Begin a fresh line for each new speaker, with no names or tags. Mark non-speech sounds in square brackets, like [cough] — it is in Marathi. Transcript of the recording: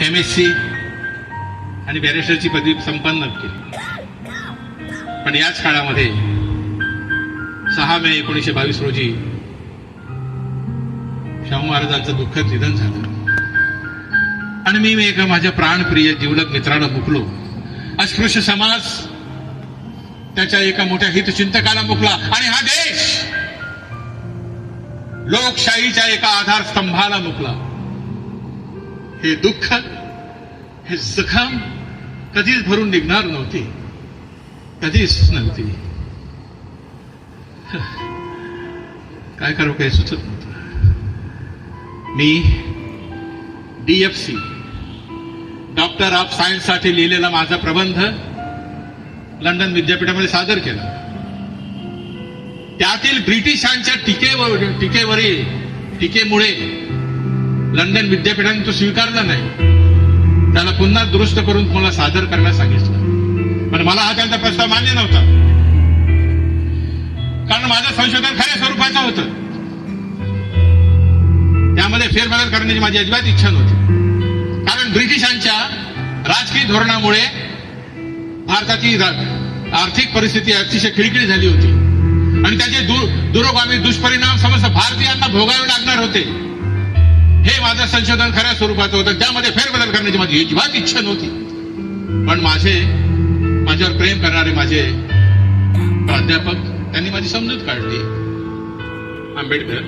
एम एस सी आणि बॅरिस्टरची पदवी संपन्न केली. पण याच काळामध्ये सहा मे एकोणीसशे बावीस रोजी शाहू महाराजांचं दुःखद निधन झालं. आणि मी एका माझ्या प्राणप्रिय जीवलक मित्राला मुकलो. अस्पृश्य समाज त्याच्या एका मोठ्या हितचिंतकाला मुकला. आणि हा देश लोकशाहीच्या एका आधारस्तंभाला मुकला. हे दुःख हे जखम कधीच भरून निघणार नव्हती. कधीच नव्हती. [laughs] काय करू काही सुचत नव्हतं. मी डीएफसी डॉक्टर ऑफ सायन्ससाठी लिहिलेला माझा प्रबंध लंडन विद्यापीठामध्ये सादर केला. त्यातील ब्रिटिशांच्या टीकेवर टीकेवरील टीकेमुळे लंडन विद्यापीठाने तो स्वीकारला नाही. त्याला पुन्हा दुरुस्त करून मला सादर करण्यास सांगितलं. पण मला हा त्यांचा प्रस्ताव मान्य नव्हता. कारण माझं संशोधन खऱ्या स्वरूपाचं होतं. त्यामध्ये फेरबदल करण्याची माझी अजिबात इच्छा नव्हती. कारण ब्रिटिशांच्या राजकीय धोरणामुळे भारताची आर्थिक परिस्थिती अतिशय खिळखिळी झाली होती. आणि त्याचे दुरोगामी दुष्परिणाम समस्त भारतीयांना भोगावे लागणार होते. माझं संशोधन खऱ्या स्वरूपाचं होतं. त्यामध्ये फेरबदल करण्याची माझी अजिबात इच्छा नव्हती. पण माझे माझ्यावर प्रेम करणारे माझे प्राध्यापक त्यांनी माझी समजूत काढली. आंबेडकर